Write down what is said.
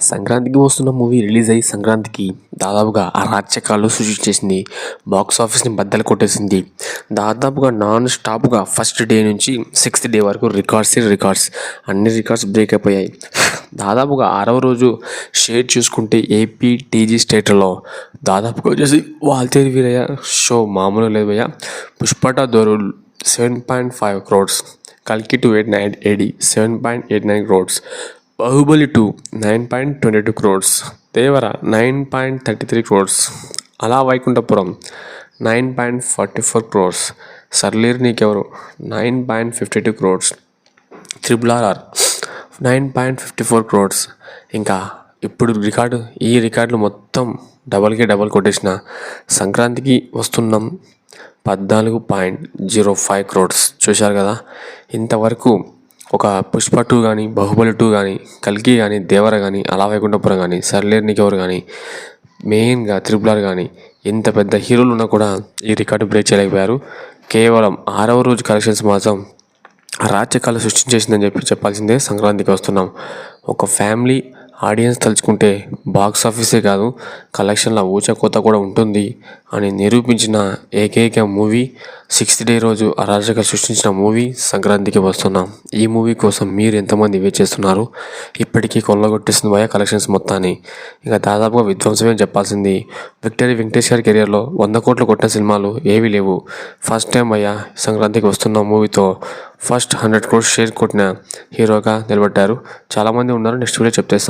సంక్రాంతికి వస్తున్న movie release అయ్యి సంక్రాంతికి దాదాపుగా అరాచకాలు సృష్టించేసింది బాక్స్ ఆఫీస్ని బద్దలు కొట్టేసింది. దాదాపుగా నాన్ స్టాప్గా ఫస్ట్ డే నుంచి సిక్స్త్ డే వరకు రికార్డ్స్ రికార్డ్స్ అన్ని రికార్డ్స్ బ్రేక్ అయిపోయాయి. దాదాపుగా ఆరవ రోజు షేర్ చూసుకుంటే ఏపీ టీజీ స్టేట్లో దాదాపుగా వచ్చేసి వాల్తేరి వీరయ్య షో మామూలు లేదయ్య. పుష్పట the rule seven point five crores కల్కి two eight nine AD seven point eight nine crores Baahubali two nine point twenty two crores. Devara nine point thirty three crores. Ala Vaikunthapuram nine point forty four crores. Sarileru Neekevvaru? Nine point fifty two crores. Triple RR nine point fifty four crores. ఇంకా ఇప్పుడు record ఈ రికార్డులు మొత్తం డబల్కి double కొట్టేసిన సంక్రాంతికి వస్తున్నాం. పద్నాలుగు point zero five crores. చూశారు కదా ఇంతవరకు ఒక పుష్ప టూ కానీ బాహుబలి టూ కానీ కల్కి కానీ దేవర కానీ అలా వైకుంఠపురం కానీ సర్లేరు నీకెవరు కానీ మెయిన్గా త్రిపుల్ ఆర్ కానీ ఎంత పెద్ద హీరోలు ఉన్నా కూడా ఈ రికార్డు బ్రేక్ చేయలేకపోయారు. కేవలం ఆరవ రోజు కలెక్షన్స్ మాత్రం అరాచకాలు సృష్టించేసిందని చెప్పి చెప్పాల్సిందే. సంక్రాంతికి వస్తున్నాం. ఒక ఫ్యామిలీ ఆడియన్స్ తలుచుకుంటే బాక్స్ ఆఫీసే కాదు కలెక్షన్ల ఊచకోత కూడా ఉంటుంది అని నిరూపించిన ఏకైక మూవీ సిక్స్త్ డే రోజు అరాచకాలు సృష్టించిన మూవీ సంక్రాంతికి వస్తున్నాం. ఈ మూవీ కోసం మీరు ఎంతమంది వెయిట్ చేస్తున్నారు? ఇప్పటికీ కొల్లగొట్టేసింది భయ కలెక్షన్స్ మొత్తాన్ని. ఇంకా దాదాపుగా విధ్వంసమే చెప్పాల్సింది. విక్టరీ వెంకటేష్ గారి కెరియర్లో వంద కోట్లు కొట్టిన సినిమాలు ఏవీ లేవు. ఫస్ట్ టైం అయ్యా సంక్రాంతికి వస్తున్న మూవీతో ఫస్ట్ హండ్రెడ్ క్రోర్స్ షేర్ కొట్టిన హీరోగా నిలబడ్డారు. చాలామంది ఉన్నారు నెక్స్ట్ వీడియో చెప్తేస్తాను